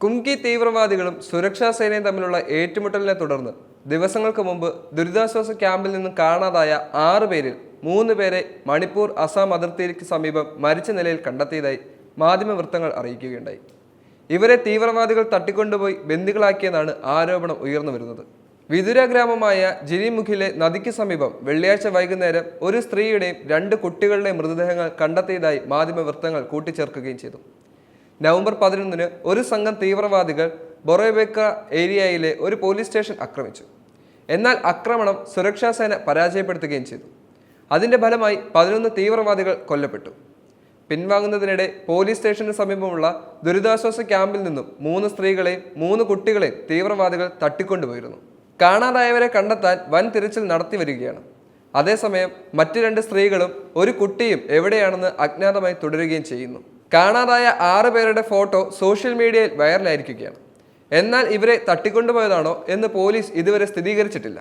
കുംകി തീവ്രവാദികളും സുരക്ഷാ സേനയും തമ്മിലുള്ള ഏറ്റുമുട്ടലിനെ തുടർന്ന് ദിവസങ്ങൾക്ക് മുമ്പ് ദുരിതാശ്വാസ ക്യാമ്പിൽ നിന്നും കാണാതായ ആറ് പേരിൽ മൂന്ന് പേരെ മണിപ്പൂർ അസാം അതിർത്തിക്ക് സമീപം മരിച്ച നിലയിൽ കണ്ടെത്തിയതായി മാധ്യമവൃത്തങ്ങൾ അറിയിക്കുകയുണ്ടായി. ഇവരെ തീവ്രവാദികൾ തട്ടിക്കൊണ്ടുപോയി ബന്ദികളാക്കിയെന്നാണ് ആരോപണം ഉയർന്നു വരുന്നത്. വിതുര ഗ്രാമമായ ജിരിമുഖിലെ നദിക്ക് സമീപം വെള്ളിയാഴ്ച വൈകുന്നേരം ഒരു സ്ത്രീയുടെയും രണ്ട് കുട്ടികളുടെയും മൃതദേഹങ്ങൾ കണ്ടെത്തിയതായി മാധ്യമവൃത്തങ്ങൾ കൂട്ടിച്ചേർക്കുകയും ചെയ്തു. നവംബർ പതിനൊന്നിന് ഒരു സംഘം തീവ്രവാദികൾ ബൊറോബെക്ക ഏരിയയിലെ ഒരു പോലീസ് സ്റ്റേഷൻ ആക്രമിച്ചു. എന്നാൽ ആക്രമണം സുരക്ഷാ സേന പരാജയപ്പെടുത്തുകയും ചെയ്തു. അതിന്റെ ഫലമായി പതിനൊന്ന് തീവ്രവാദികൾ കൊല്ലപ്പെട്ടു. പിൻവാങ്ങുന്നതിനിടെ പോലീസ് സ്റ്റേഷന് സമീപമുള്ള ദുരിതാശ്വാസ ക്യാമ്പിൽ നിന്നും മൂന്ന് സ്ത്രീകളെയും മൂന്ന് കുട്ടികളെയും തീവ്രവാദികൾ തട്ടിക്കൊണ്ടുപോയിരുന്നു. കാണാതായവരെ കണ്ടെത്താൻ വൻ തിരച്ചിൽ നടത്തി വരികയാണ്. അതേസമയം മറ്റു രണ്ട് സ്ത്രീകളും ഒരു കുട്ടിയും എവിടെയാണെന്ന് അജ്ഞാതമായി തുടരുകയും ചെയ്യുന്നു. കാണാതായ ആറ് പേരുടെ ഫോട്ടോ സോഷ്യൽ മീഡിയയിൽ വൈറലായിരിക്കുകയാണ്. എന്നാൽ ഇവരെ തട്ടിക്കൊണ്ടുപോയതാണോ എന്ന് പോലീസ് ഇതുവരെ സ്ഥിരീകരിച്ചിട്ടില്ല.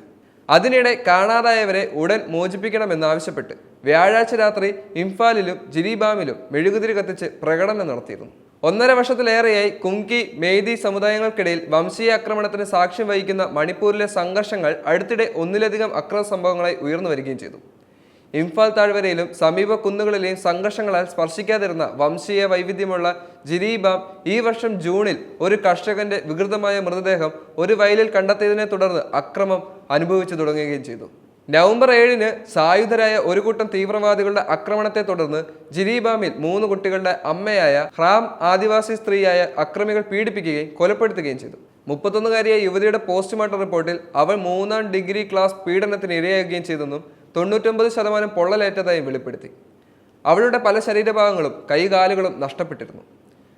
അതിനിടെ കാണാതായവരെ ഉടൻ മോചിപ്പിക്കണമെന്നാവശ്യപ്പെട്ട് വ്യാഴാഴ്ച രാത്രി ഇംഫാലിലും ജിരിബാമിലും മെഴുകുതിരി കത്തിച്ച് പ്രകടനം നടത്തിയിരുന്നു. ഒന്നര വർഷത്തിലേറെയായി കുങ്കി മേദി സമുദായങ്ങൾക്കിടയിൽ വംശീയ ആക്രമണത്തിന് സാക്ഷ്യം വഹിക്കുന്ന മണിപ്പൂരിലെ സംഘർഷങ്ങൾ അടുത്തിടെ ഒന്നിലധികം അക്രമ സംഭവങ്ങളായി ഉയർന്നു വരികയും ചെയ്തു. ഇംഫാൽ താഴ്വരയിലും സമീപ കുന്നുകളിലെയും സംഘർഷങ്ങളാൽ സ്പർശിക്കാതിരുന്ന വംശീയ വൈവിധ്യമുള്ള ജിരീബാം ഈ വർഷം ജൂണിൽ ഒരു കർഷകന്റെ വികൃതമായ മൃതദേഹം ഒരു വയലിൽ കണ്ടെത്തിയതിനെ തുടർന്ന് അക്രമം അനുഭവിച്ചു തുടങ്ങുകയും ചെയ്തു. നവംബർ ഏഴിന് സായുധരായ ഒരു കൂട്ടം തീവ്രവാദികളുടെ ആക്രമണത്തെ തുടർന്ന് ജിരീബാമിൽ മൂന്ന് കുട്ടികളുടെ അമ്മയായ ഹ്രാം ആദിവാസി സ്ത്രീയായ അക്രമികൾ പീഡിപ്പിക്കുകയും കൊലപ്പെടുത്തുകയും ചെയ്തു. മുപ്പത്തൊന്നുകാരിയായ യുവതിയുടെ പോസ്റ്റ്മോർട്ടം റിപ്പോർട്ടിൽ അവൾ മൂന്നാം ഡിഗ്രി ക്ലാസ് പീഡനത്തിന് ഇരയാകുകയും ചെയ്തെന്നും തൊണ്ണൂറ്റൊമ്പത് ശതമാനം പൊള്ളലേറ്റതായും വെളിപ്പെടുത്തി. അവളുടെ പല ശരീരഭാഗങ്ങളും കൈകാലുകളും നഷ്ടപ്പെട്ടിരുന്നു.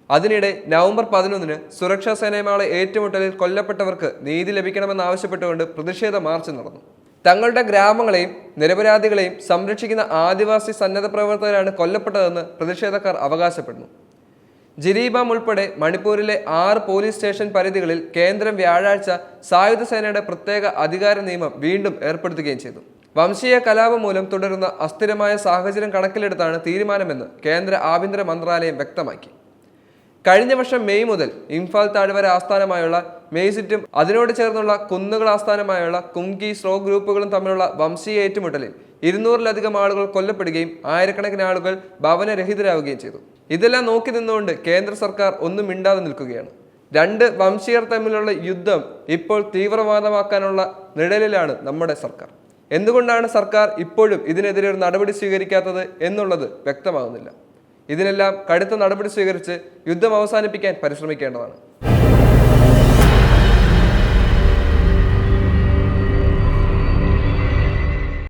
അതിനിടെ നവംബർ പതിനൊന്നിന് സുരക്ഷാ സേനയുമായുള്ള ഏറ്റുമുട്ടലിൽ കൊല്ലപ്പെട്ടവർക്ക് നീതി ലഭിക്കണമെന്നാവശ്യപ്പെട്ടുകൊണ്ട് പ്രതിഷേധ മാർച്ച് നടന്നു. തങ്ങളുടെ ഗ്രാമങ്ങളെയും നിരപരാധികളെയും സംരക്ഷിക്കുന്ന ആദിവാസി സന്നദ്ധ പ്രവർത്തകരാണ് കൊല്ലപ്പെട്ടതെന്ന് പ്രതിഷേധക്കാർ അവകാശപ്പെടുന്നു. ജിരീബാം ഉൾപ്പെടെ മണിപ്പൂരിലെ ആറ് പോലീസ് സ്റ്റേഷൻ പരിധികളിൽ കേന്ദ്രം വ്യാഴാഴ്ച സായുധ സേനയുടെ പ്രത്യേക അധികാര നിയമം വീണ്ടും ഏർപ്പെടുത്തുകയും ചെയ്തു. വംശീയ കലാപം മൂലം തുടരുന്ന അസ്ഥിരമായ സാഹചര്യം കണക്കിലെടുത്താണ് തീരുമാനമെന്ന് കേന്ദ്ര ആഭ്യന്തര മന്ത്രാലയം വ്യക്തമാക്കി. കഴിഞ്ഞ വർഷം മെയ് മുതൽ ഇംഫാൽ താഴ്വര ആസ്ഥാനമായുള്ള മെയ്സിറ്റും അതിനോട് ചേർന്നുള്ള കുന്നുകൾ ആസ്ഥാനമായുള്ള കുംകി സ്ലോ ഗ്രൂപ്പുകളും തമ്മിലുള്ള വംശീയ ഏറ്റുമുട്ടലിൽ ഇരുന്നൂറിലധികം ആളുകൾ കൊല്ലപ്പെടുകയും ആയിരക്കണക്കിന് ആളുകൾ ഭവനരഹിതരാവുകയും ചെയ്തു. ഇതെല്ലാം നോക്കി നിന്നുകൊണ്ട് കേന്ദ്ര സർക്കാർ ഒന്നും മിണ്ടാതെ നിൽക്കുകയാണ്. രണ്ട് വംശീയർ തമ്മിലുള്ള യുദ്ധം ഇപ്പോൾ തീവ്രവാദമാക്കാനുള്ള നിഴലിലാണ് നമ്മുടെ സർക്കാർ. എന്തുകൊണ്ടാണ് സർക്കാർ ഇപ്പോഴും ഇതിനെതിരെ ഒരു നടപടി സ്വീകരിക്കാത്തത് എന്നുള്ളത് വ്യക്തമാകുന്നില്ല. ഇതിനെല്ലാം കടുത്ത നടപടി സ്വീകരിച്ച് യുദ്ധം അവസാനിപ്പിക്കാൻ പരിശ്രമിക്കേണ്ടതാണ്.